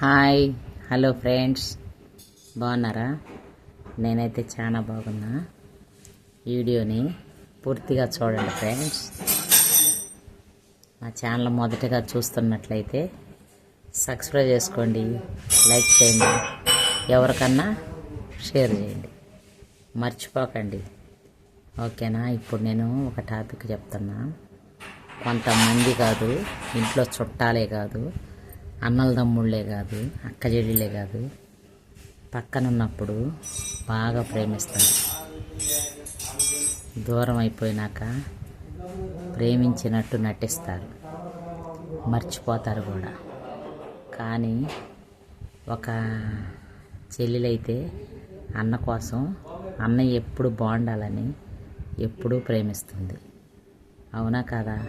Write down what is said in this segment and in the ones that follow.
Hi hello friends. బాగున్నారా? నేనైతే చాలా బాగున్నా. ఈ వీడియోని పూర్తిగా చూడండి ఫ్రెండ్స్. మా ఛానల్ మొదటగా చూస్తున్నట్లయితే సబ్స్క్రైబ్ చేసుకోండి లైక్ చేయండి ఎవరికన్నా షేర్ చేయండి. మర్చిపోకండి. ఓకేనా? ఇప్పుడు నేను ఒక టాపిక్ చెప్తున్నా. కొంతమంది కాదు ఇంట్లో చుట్టాలే కాదు అన్నల తమ్ముళ్ళే కాదు అక్క చెల్లెళ్ళే కాదు. పక్కనున్నప్పుడు బాగా ప్రేమిస్తారు దూరం అయిపోయినాక ప్రేమించినట్టు నటిస్తారు. మర్చిపోతారు కూడా. కానీ ఒక చెల్లెలైతే అన్న కోసం అన్న ఎప్పుడు బాగుండాలని ఎప్పుడూ ప్రేమిస్తుంది. అవునా కదా?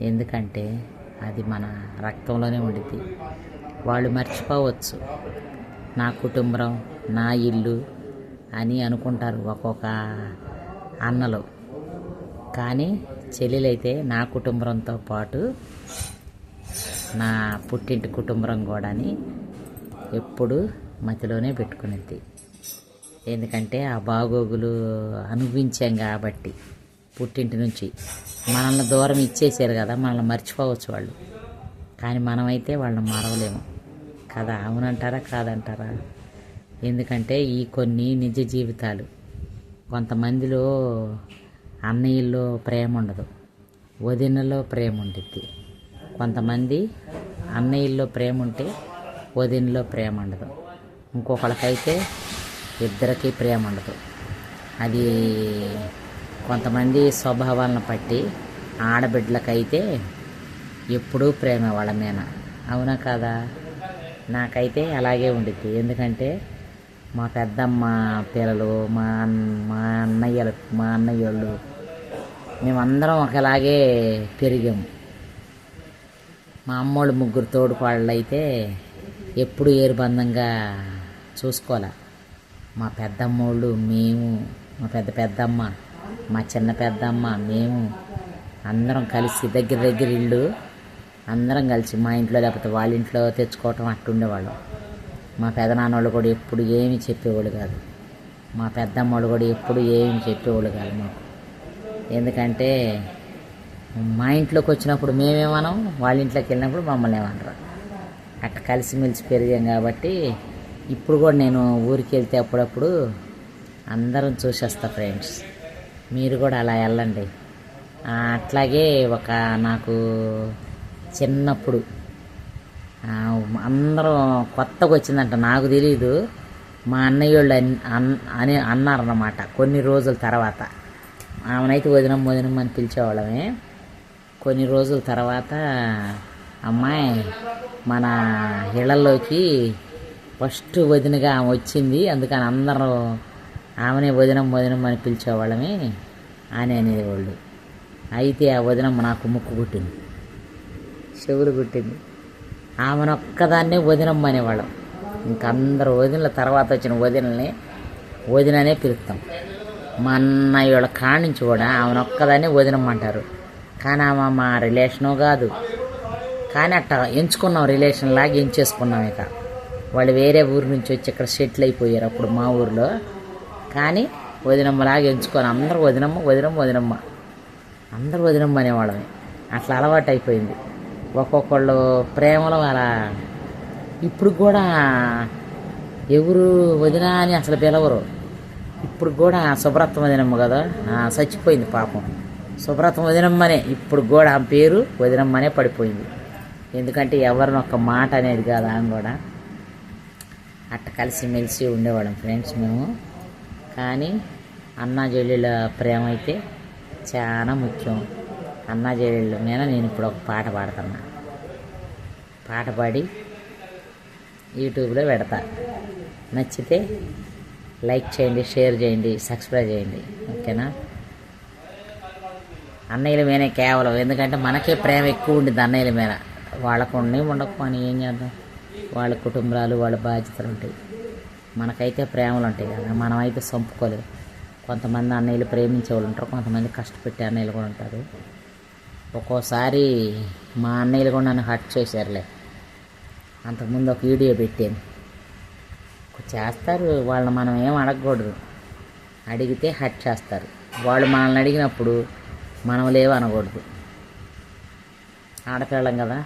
ఎందుకంటే అది మన రక్తంలోనే ఉండిద్ది. వాళ్ళు మర్చిపోవచ్చు. నా కుటుంబం నా ఇల్లు అని అనుకుంటారు ఒక్కొక్క అన్నలు. కానీ చెల్లెలైతే నా కుటుంబంతో పాటు నా పుట్టింటి కుటుంబం కూడాని ఎప్పుడు మతిలోనే పెట్టుకునేది ఎందుకంటే ఆ బాగోగులు అనుభవించాం కాబట్టి. పుట్టింటి నుంచి. మనల్ని దూరం ఇచ్చేసారు కదా మనల్ని మర్చిపోవచ్చు వాళ్ళు. కానీ మనమైతే వాళ్ళని మరవలేము. కదా అవునంటారా కాదంటారా? ఎందుకంటే ఈ కొన్ని నిజ జీవితాలు. కొంతమందిలో అన్నయ్యల్లో ప్రేమ ఉండదు. వదినలో ప్రేమ ఉండిద్ది. కొంతమంది అన్నయ్యల్లో ప్రేమ ఉంటే వదినలో ప్రేమ ఉండదు. ఇంకొకళ్ళకైతే ఇద్దరికి ప్రేమ ఉండదు. అది కొంతమంది స్వభావాలను పట్టి ఆడబిడ్డలకైతే ఎప్పుడూ ప్రేమ వాళ్ళ మీద అవునా కదా? నాకైతే అలాగే ఉండిద్ది. ఎందుకంటే మా పెద్దమ్మ పిల్లలు మా మా అన్నయ్యలు మా అన్నయ్యోళ్ళు మేమందరం ఒకలాగే పెరిగాము మా అమ్మోళ్ళు ముగ్గురు తోడుకోళ్ళు అయితే ఎప్పుడు ఏరుబందంగా చూసుకోలే మా పెద్దమ్మోళ్ళు మేము మా పెద్ద పెద్దమ్మ మా చిన్న పెద్దమ్మ మేము అందరం కలిసి దగ్గర దగ్గర ఇల్లు అందరం కలిసి మా ఇంట్లో లేకపోతే వాళ్ళ ఇంట్లో తెచ్చుకోవటం అట్టుండేవాళ్ళం. మా పెదనాన్నోళ్ళు కూడా ఎప్పుడు ఏమి చెప్పేవాళ్ళు కాదు. మా పెద్దమ్మోళ్ళు కూడా ఎప్పుడు ఏమి చెప్పేవాళ్ళు కాదు మాకు. ఎందుకంటే మా ఇంట్లోకి వచ్చినప్పుడు మేమేమనం వాళ్ళ ఇంట్లోకి వెళ్ళినప్పుడు మమ్మల్ని ఏమనరు. అట్ట కలిసిమెలిసి పెరిగాం కాబట్టి ఇప్పుడు కూడా నేను ఊరికి వెళ్తే అప్పుడప్పుడు అందరం చూసేస్తా ఫ్రెండ్స్. మీరు కూడా అలా వెళ్ళండి. అట్లాగే ఒక నాకు చిన్నప్పుడు అందరం కొత్తగా వచ్చిందంట నాకు తెలీదు. మా అన్నయ్య వాళ్ళు అన్- అన్- అని అన్నారన్నమాట కొన్ని రోజుల తర్వాత. ఆమెనైతే వదినం వదినం అని పిలిచేవాళ్ళమే. కొన్ని రోజుల తర్వాత అమ్మాయి మన ఇళ్ళలోకి ఫస్ట్ వదినగా ఆమె వచ్చింది అందుకని అందరూ ఆమెనే వదినం వదినం అని పిలిచేవాళ్ళమే అని అనేవాళ్ళు. అయితే ఆ వదినం నాకు ముక్కు కుట్టింది. చెవులు కుట్టింది. ఆమెనొక్కదాన్నే వదినమ్మ అనేవాళ్ళం. ఇంక అందరు వదినల తర్వాత వచ్చిన వదినల్ని వదిననే పిలుస్తాం మా అన్నయ్య వాళ్ళ కాడి నుంచి కూడా వదినం వదినమ్మంటారు కానీ ఆమె మా రిలేషను కాదు. కానీ అట్ట ఎంచుకున్నాం రిలేషన్ లాగా ఎంచేసుకున్నాం ఇక. వాళ్ళు వేరే ఊరు నుంచి వచ్చి ఇక్కడ సెటిల్ అయిపోయారు అప్పుడు మా ఊర్లో. కానీ వదినమ్మలాగా ఎంచుకొని అందరూ వదినమ్మ వదినమ్మ వదినమ్మ. అందరూ వదినమ్మ అనేవాళ్ళమే. అట్లా అలవాటు అయిపోయింది. ఒక్కొక్కళ్ళు ప్రేమలో అలా ఇప్పుడు కూడా ఎవరు వదిన అని అసలు పిలవరు. ఇప్పుడు కూడా సుబ్రత్వం వదినమ్మ కదా. చచ్చిపోయింది పాపం. సుబ్రత్వం వదినమ్మనే ఇప్పుడు కూడా ఆ పేరు వదినమ్మనే పడిపోయింది. ఎందుకంటే ఎవరిని ఒక్క మాట అనేది కాదు ఆమె కూడా. అట్ట కలిసి మెలిసి ఉండేవాళ్ళం ఫ్రెండ్స్ మేము. కానీ అన్నా చెల్లెళ్ళ ప్రేమ అయితే చాలా ముఖ్యం. అన్నా చెల్లెళ్ళ మీద నేను ఇప్పుడు ఒక పాట పాడుతున్నా. పాట పాడి యూట్యూబ్లో పెడతా. నచ్చితే లైక్ చేయండి షేర్ చేయండి సబ్స్క్రైబ్ చేయండి. ఓకేనా? అన్నయ్యల మీదనే కేవలం. ఎందుకంటే మనకే ప్రేమ ఎక్కువ ఉండిద్ది అన్నయ్యల మీద. వాళ్ళకు ఉండి ఉండకపోని ఏం చేద్దాం? వాళ్ళ కుటుంబాలు వాళ్ళ బాధ్యతలు ఉంటాయి. మనకైతే ప్రేమలు ఉంటాయి కదా. మనమైతే చంపుకోలేము కొంతమంది అన్నయ్యలు ప్రేమించే వాళ్ళు ఉంటారు కొంతమంది కష్టపెట్టే అన్నయ్యలు కూడా ఉంటారు. ఒక్కోసారి మా అన్నయ్యలు కూడా నన్ను హట్ చేశారులే. అంతకుముందు ఒక వీడియో పెట్టాను. చేస్తారు వాళ్ళని మనం ఏం అడగకూడదు. అడిగితే హట్ చేస్తారు. వాళ్ళు మనల్ని అడిగినప్పుడు మనం లేవనకూడదు. ఆడపిల్లం కదా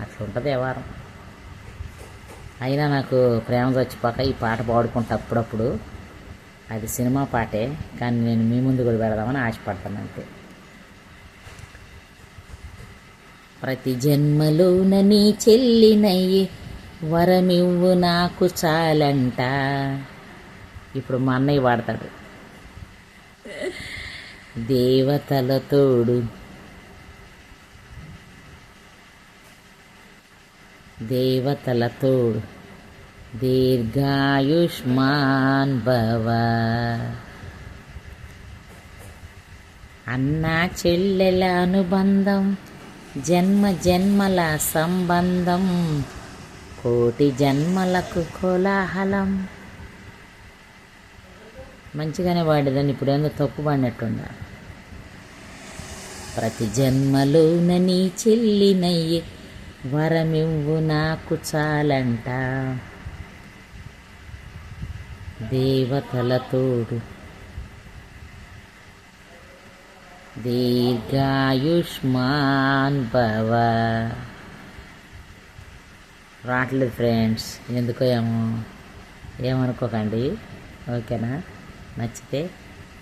అట్లా ఉంటుంది వ్యవహారం. అయినా నాకు ప్రేమ చచ్చిపోక ఈ పాట పాడుకుంటా అప్పుడప్పుడు. అది సినిమా పాటే కానీ నేను మీ ముందు కూడా పెడదామని ఆశపడతాను అంతే. ప్రతి జన్మలోన నీ చెల్లినయ్యి వరమివ్వు నాకు చాలంట. ఇప్పుడు మా అన్నయ్య వాడతాడు దేవతల తోడు దేవతలతోడు దీర్ఘాయుష్మాన్ భవ. అన్నా చెల్లెల అనుబంధం జన్మ జన్మల సంబంధం కోటి జన్మలకు కోలాహలం. మంచిగానే వాడేదాన్ని ఇప్పుడు ఏందో తప్పు పడినట్టుందా ప్రతి జన్మలోన నీ చెల్లినయ్యి వరమివ్వు నాకు చాలంట దేవతల తోడు దీర్ఘాయుష్మాన్ భవ. రావట్లేదు ఫ్రెండ్స్ ఎందుకో ఏమో ఏమనుకోకండి ఓకేనా? నచ్చితే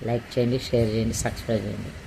లైక్ చేయండి షేర్ చేయండి సబ్స్క్రైబ్ చేయండి.